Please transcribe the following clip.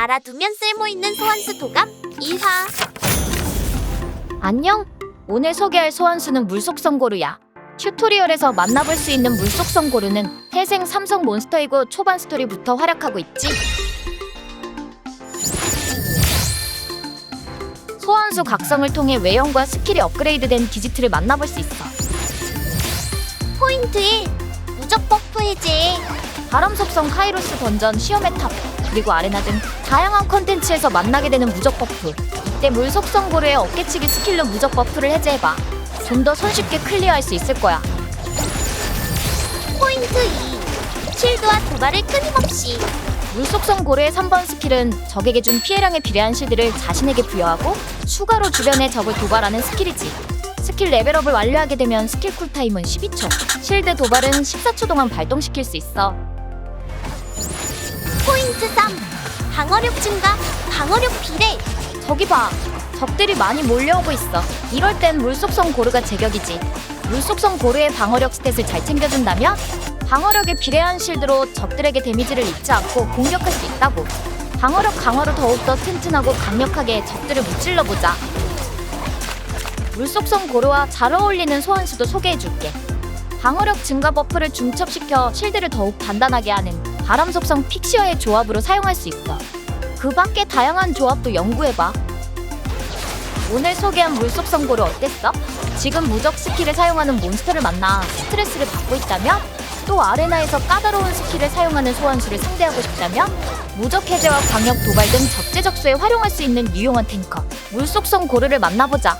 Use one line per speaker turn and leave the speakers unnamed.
알아두면 쓸모있는 소환수 도감 1화
안녕. 오늘 소개할 소환수는 물속성 고르야. 튜토리얼에서 만나볼 수 있는 물속성 고르는 태생 삼성 몬스터이고 초반 스토리부터 활약하고 있지. 소환수 각성을 통해 외형과 스킬이 업그레이드된 디지트를 만나볼 수 있어.
포인트 1 무적 버프 해제
바람 속성 카이로스 던전 시험의 탑 그리고 아레나 등 다양한 컨텐츠에서 만나게 되는 무적 버프. 이때 물 속성 고르의 어깨치기 스킬로 무적 버프를 해제해봐. 좀 더 손쉽게 클리어할 수 있을 거야.
포인트 2 쉴드와 도발을 끊임없이.
물 속성 고르의 3번 스킬은 적에게 준 피해량에 비례한 실드를 자신에게 부여하고 추가로 주변의 적을 도발하는 스킬이지. 스킬 레벨업을 완료하게 되면 스킬 쿨타임은 12초 실드 도발은 14초 동안 발동시킬 수 있어
포인트 3 방어력 증가 방어력 비례
저기 봐. 적들이 많이 몰려오고 있어. 이럴 땐 물속성 고르가 제격이지. 물속성 고르의 방어력 스탯을 잘 챙겨준다면 방어력에 비례한 실드로 적들에게 데미지를 입지 않고 공격할 수 있다고. 방어력 강화로 더욱더 튼튼하고 강력하게 적들을 무찔러보자. 물속성 고르와 잘 어울리는 소환수도 소개해줄게. 방어력 증가 버프를 중첩시켜 실드를 더욱 단단하게 하는 바람 속성 픽시어의 조합으로 사용할 수 있어. 그 밖에 다양한 조합도 연구해봐. 오늘 소개한 물속성 고르 어땠어? 지금 무적 스킬을 사용하는 몬스터를 만나 스트레스를 받고 있다면? 또 아레나에서 까다로운 스킬을 사용하는 소환수를 상대하고 싶다면? 무적 해제와 광역 도발 등 적재적소에 활용할 수 있는 유용한 탱커 물속성 고르를 만나보자.